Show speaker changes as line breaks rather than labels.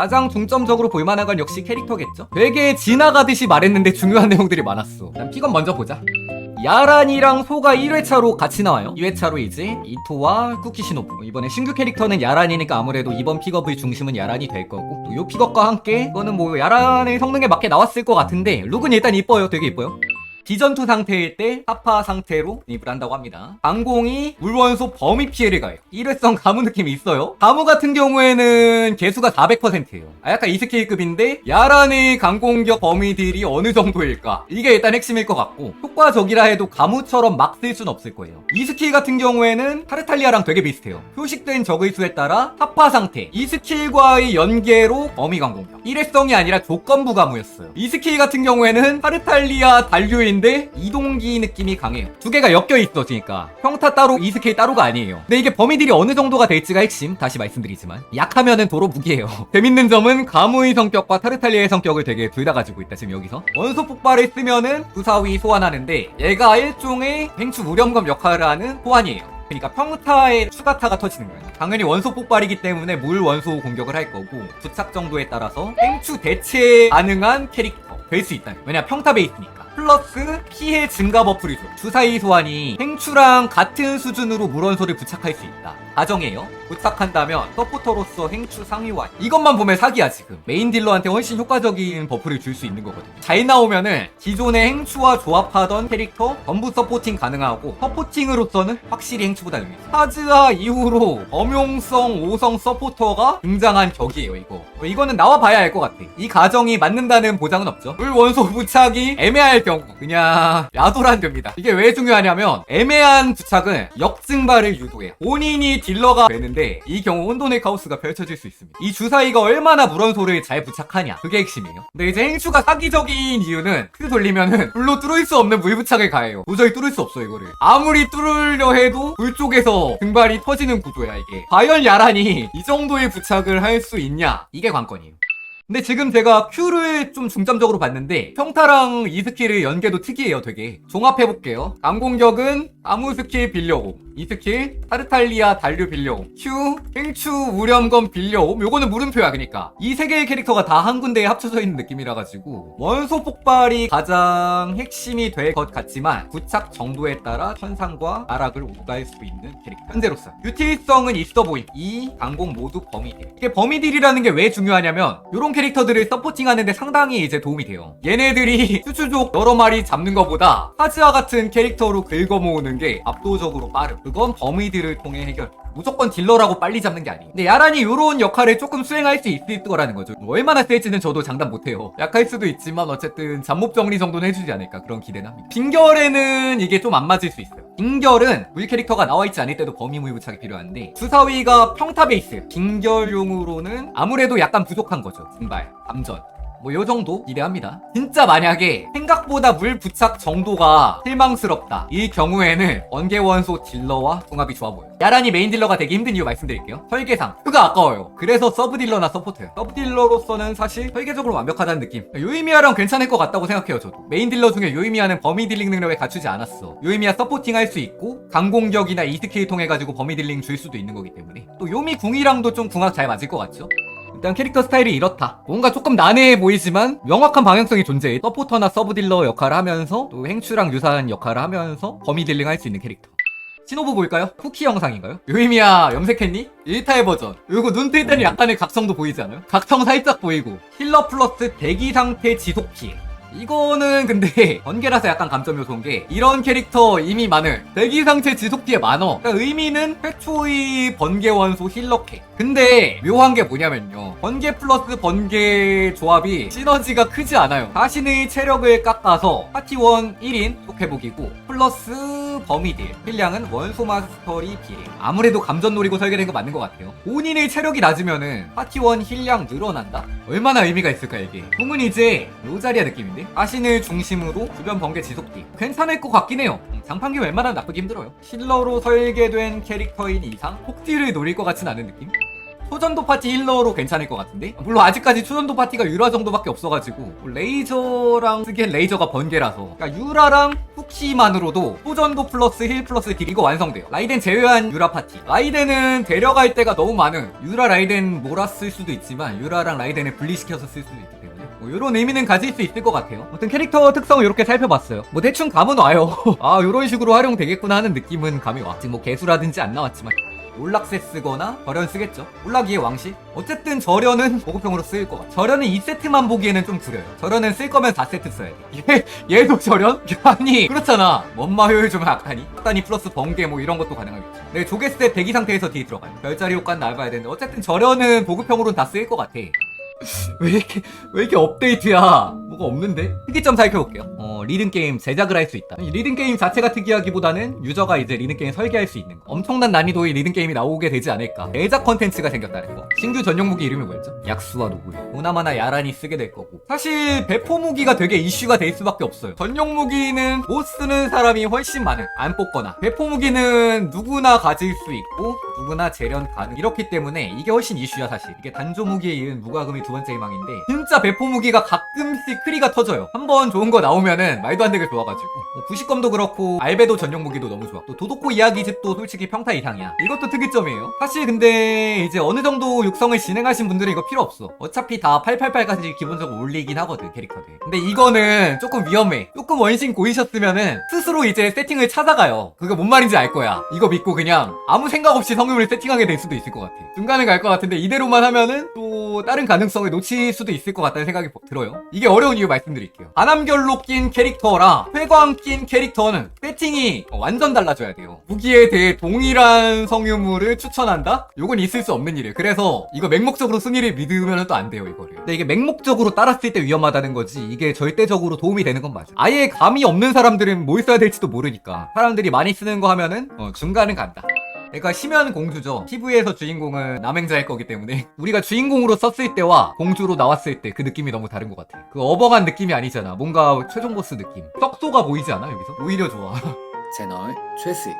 가장 중점적으로 볼만한 건 역시 캐릭터겠죠? 되게 지나가듯이 말했는데 중요한 내용들이 많았어. 일단 픽업 먼저 보자. 야란이랑 소가 1회차로 같이 나와요. 2회차로 이제 이토와 쿠키시노부. 이번에 신규 캐릭터는 야란이니까 아무래도 이번 픽업의 중심은 야란이 될 거고 또 요 픽업과 함께 이거는 뭐 야란의 성능에 맞게 나왔을 것 같은데 룩은 일단 이뻐요. 되게 이뻐요. 비전투 상태일 때 하파 상태로 진입을 한다고 합니다. 강공이 물원소 범위 피해를 가요. 일회성 가무 느낌이 있어요. 가무 같은 경우에는 개수가 400%예요. 아, 약간 이스케일급인데 야란의 강공격 범위들이 어느 정도일까? 이게 일단 핵심일 것 같고 효과적이라 해도 가무처럼 막 쓸 순 없을 거예요. 이 스킬 같은 경우에는 타르탈리아랑 되게 비슷해요. 표식된 적의 수에 따라 하파 상태, 이 스킬과의 연계로 범위 강공격. 일회성이 아니라 조건부 가무였어요. 이 스킬 같은 경우에는 타르탈리아 단류인 데 이동기 느낌이 강해요. 두 개가 엮여 있어지니까 평타 따로 이 스킬 따로가 아니에요. 근데 이게 범위들이 어느 정도가 될지가 핵심. 다시 말씀드리지만 약하면은 도로 무기예요. 재밌는 점은 가무의 성격과 타르탈리아의 성격을 되게 둘 다 가지고 있다. 지금 여기서 원소 폭발을 쓰면은 부사위 소환하는데 얘가 일종의 행추 무렴검 역할을 하는 소환이에요. 그러니까 평타에 추가타가 터지는 거예요. 당연히 원소 폭발이기 때문에 물 원소 공격을 할 거고 부착 정도에 따라서 행추 대체 가능한 캐릭터 될 수 있다. 왜냐 평타 베이스니까. 플러스 피해 증가 버프를 줘. 주사위 소환이 행추랑 같은 수준으로 물원소를 부착할 수 있다. 가정이에요. 부착한다면 서포터로서 행추 상위와 이것만 보면 사기야 지금. 메인 딜러한테 훨씬 효과적인 버프를 줄 수 있는 거거든. 잘 나오면은 기존의 행추와 조합하던 캐릭터 전부 서포팅 가능하고 서포팅으로서는 확실히 행추보다 있어. 하즈하 이후로 범용성 5성 서포터가 등장한 격이에요 이거. 어, 이거는 나와 봐야 알 것 같아. 이 가정이 맞는다는 보장은 없죠. 물 원소 부착이 애매할 경우 그냥 야도란 됩니다. 이게 왜 중요하냐면 애매 한 부착은 역증발을 유도해요. 본인이 딜러가 되는데 이 경우 혼돈의 카오스가 펼쳐질 수 있습니다. 이 주사위가 얼마나 물원소를 잘 부착하냐 그게 핵심이에요. 근데 이제 행수가 사기적인 이유는 크 돌리면은 불로 뚫을 수 없는 물부착을 가해요. 도저히 뚫을 수 없어 이거를. 아무리 뚫으려 해도 불 쪽에서 등발이 터지는 구조야 이게. 과연 야란이 이 정도의 부착을 할 수 있냐 이게 관건이에요. 근데 지금 제가 Q를 좀 중점적으로 봤는데 평타랑 이 스킬의 연계도 특이해요 되게. 종합해볼게요. 강공격은 아무 스킬 빌려옴. 이 스킬 타르탈리아 단류 빌려옴. Q 행추 우렴검 빌려옴. 요거는 물음표야 그니까. 이 세 개의 캐릭터가 다 한 군데에 합쳐져 있는 느낌이라 가지고 원소 폭발이 가장 핵심이 될 것 같지만 부착 정도에 따라 천상과 나락을 오갈 수 있는 캐릭터. 현재로서. 유틸성은 있어 보임 이 강공 모두 범위딜 이게 범위딜이라는 게 왜 중요하냐면 요런 캐릭터 들을 서포팅하는데 상당히 이제 도움이 돼요. 얘네들이 수주족 여러 마리 잡는 것보다 하즈아 같은 캐릭터로 긁어모으는 게 압도적으로 빠름. 그건 범위딜을 통해 해결 무조건 딜러라고 빨리 잡는 게 아니에요 근데 야란이 요런 역할을 조금 수행할 수 있을 거라는 거죠. 뭐 얼마나 쓸지는 저도 장담 못해요. 약할 수도 있지만 어쨌든 잡몹 정리 정도는 해주지 않을까 그런 기대는 합니다. 빙결에는 이게 좀 안 맞을 수 있어요. 빙결은 물 캐릭터가 나와 있지 않을 때도 범위물 부착이 필요한데 주사위가 평타 베이스. 빙결용으로는 아무래도 약간 부족한 거죠. 증발 감전 뭐 요 정도 기대합니다. 진짜 만약에 생각보다 물 부착 정도가 실망스럽다. 이 경우에는 원개원소 딜러와 궁합이 좋아 보여요. 야란이 메인 딜러가 되기 힘든 이유 말씀드릴게요. 설계상. 그가 아까워요. 그래서 서브 딜러나 서포트예요. 서브 딜러로서는 사실 설계적으로 완벽하다는 느낌. 요이미아랑 괜찮을 것 같다고 생각해요, 저도. 메인 딜러 중에 요이미아는 범위 딜링 능력을 갖추지 않았어. 요이미아 서포팅 할 수 있고 강공격이나 이스킬 통해 가지고 범위 딜링 줄 수도 있는 거기 때문에. 또 요미 궁이랑도 좀 궁합 잘 맞을 것 같죠? 일단 캐릭터 스타일이 이렇다. 뭔가 조금 난해해 보이지만 명확한 방향성이 존재해. 서포터나 서브딜러 역할을 하면서 또 행추랑 유사한 역할을 하면서 범위 딜링 할 수 있는 캐릭터. 신호부 볼까요? 쿠키 영상인가요? 요이미야 염색했니? 1타의 버전. 요거 눈뜰 때는 약간의 각성도 보이지 않아요? 각성 살짝 보이고 힐러 플러스 대기 상태 지속 피해. 이거는 근데 번개라서 약간 감점 요소인 게 이런 캐릭터 이미 많을 대기 상태 지속 피해 많어. 그러니까 의미는 최초의 번개 원소 힐러캐. 근데 묘한 게 뭐냐면요. 번개 플러스 번개 조합이 시너지가 크지 않아요. 자신의 체력을 깎아서 파티원 1인 속회복이고 플러스 범위딜 힐량은 원소 마스터리 비례 아무래도 감전 노리고 설계된 거 맞는 것 같아요. 본인의 체력이 낮으면은 파티원 힐량 늘어난다? 얼마나 의미가 있을까 이게? 꿈은 이제 로자리아 느낌인데? 자신을 중심으로 주변 번개 지속기. 괜찮을 것 같긴 해요. 음, 장판기 웬만하면 나쁘기 힘들어요. 힐러로 설계된 캐릭터인 이상 폭딜을 노릴 것 같진 않은 느낌 초전도 파티 힐러로 괜찮을 것 같은데? 물론 아직까지 초전도 파티가 유라 정도밖에 없어가지고 레이저랑 쓰기엔 레이저가 번개라서 그러니까 유라랑 푸키만으로도 초전도 플러스 힐 플러스 딜 이거 완성돼요 라이덴 제외한 유라 파티 라이덴은 데려갈 때가 너무 많은 유라 라이덴 몰았을 수도 있지만 유라랑 라이덴을 분리시켜서 쓸 수도 있기 때문에 뭐 이런 의미는 가질 수 있을 것 같아요. 아무튼 캐릭터 특성을 이렇게 살펴봤어요. 뭐 대충 감은 와요. 아 이런 식으로 활용되겠구나 하는 느낌은 감이 와. 지금 뭐 개수라든지 안 나왔지만 올락세 쓰거나 절연 쓰겠죠. 올락이의 왕실. 어쨌든 절연은 보급형으로 쓰일 것 같아. 절연은 2세트만 보기에는 좀 구려요. 절연은 쓸 거면 4세트 써야 돼. 얘, 얘도 절연? 아니 그렇잖아. 원마 효율 좀 악하니? 악다니 플러스 번개 뭐 이런 것도 가능하겠죠. 네 조개스 때 대기 상태에서 뒤에 들어가요. 별자리 효과는 나와야 되는데 어쨌든 절연은 보급형으로는 다 쓰일 것 같아. 왜 이렇게 왜 이렇게 업데이트야? 뭐가 없는데? 특이점 살펴볼게요. 어, 리듬 게임 제작을 할 수 있다. 이 리듬 게임 자체가 특이하기보다는 유저가 이제 리듬 게임 설계할 수 있는 거. 엄청난 난이도의 리듬 게임이 나오게 되지 않을까. 제작 컨텐츠가 생겼다는 거. 신규 전용 무기 이름이 뭐였죠? 약수와 노구리. 오나마나 야란이 쓰게 될 거고. 사실 배포 무기가 되게 이슈가 될 수밖에 없어요. 전용 무기는 못 쓰는 사람이 훨씬 많은. 안 뽑거나. 배포 무기는 누구나 가질 수 있고 누구나 재련 가능. 이렇기 때문에 이게 훨씬 이슈야 사실. 이게 단조 무기에 이은 무과금이 두 번째 희망인데 진짜 배포 무기가 가끔씩 크리가 터져요. 한 번 좋은 거 나오면은 말도 안 되게 좋아가지고 뭐 부식검도 그렇고 알베도 전용 무기도 너무 좋아. 또 도도코 이야기집도 솔직히 평타 이상이야. 이것도 특이점이에요. 사실 근데 이제 어느 정도 육성을 진행하신 분들은 이거 필요 없어. 어차피 다 888까지 기본적으로 올리긴 하거든 캐릭터들. 근데 이거는 조금 위험해. 조금 원신 고이셨으면은 스스로 이제 세팅을 찾아가요. 그게 뭔 말인지 알 거야. 이거 믿고 그냥 아무 생각 없이 성음을 세팅하게 될 수도 있을 것 같아. 중간에 갈 것 같은데 이대로만 하면은 또 다른 가능성 을 놓칠 수도 있을 것 같다는 생각이 들어요. 이게 어려운 이유 말씀드릴게요. 안암결로 낀 캐릭터랑 회광 낀 캐릭터는 세팅이 완전 달라져야 돼요. 무기에 대해 동일한 성유물을 추천한다? 요건 있을 수 없는 일이에요. 그래서 이거 맹목적으로 승리를 믿으면 또 안 돼요, 이거를. 근데 이게 맹목적으로 따랐을 때 위험하다는 거지 이게 절대적으로 도움이 되는 건 맞아. 아예 감이 없는 사람들은 뭘 써야 될지도 모르니까 사람들이 많이 쓰는 거 하면은 어, 중간은 간다. 그러니까 심연 공주죠. TV에서 주인공은 남행자일 거기 때문에 우리가 주인공으로 썼을 때와 공주로 나왔을 때 그 느낌이 너무 다른 것 같아. 그 어벙한 느낌이 아니잖아. 뭔가 최종 보스 느낌. 떡소가 보이지 않아 여기서? 오히려 좋아.
채널 최수익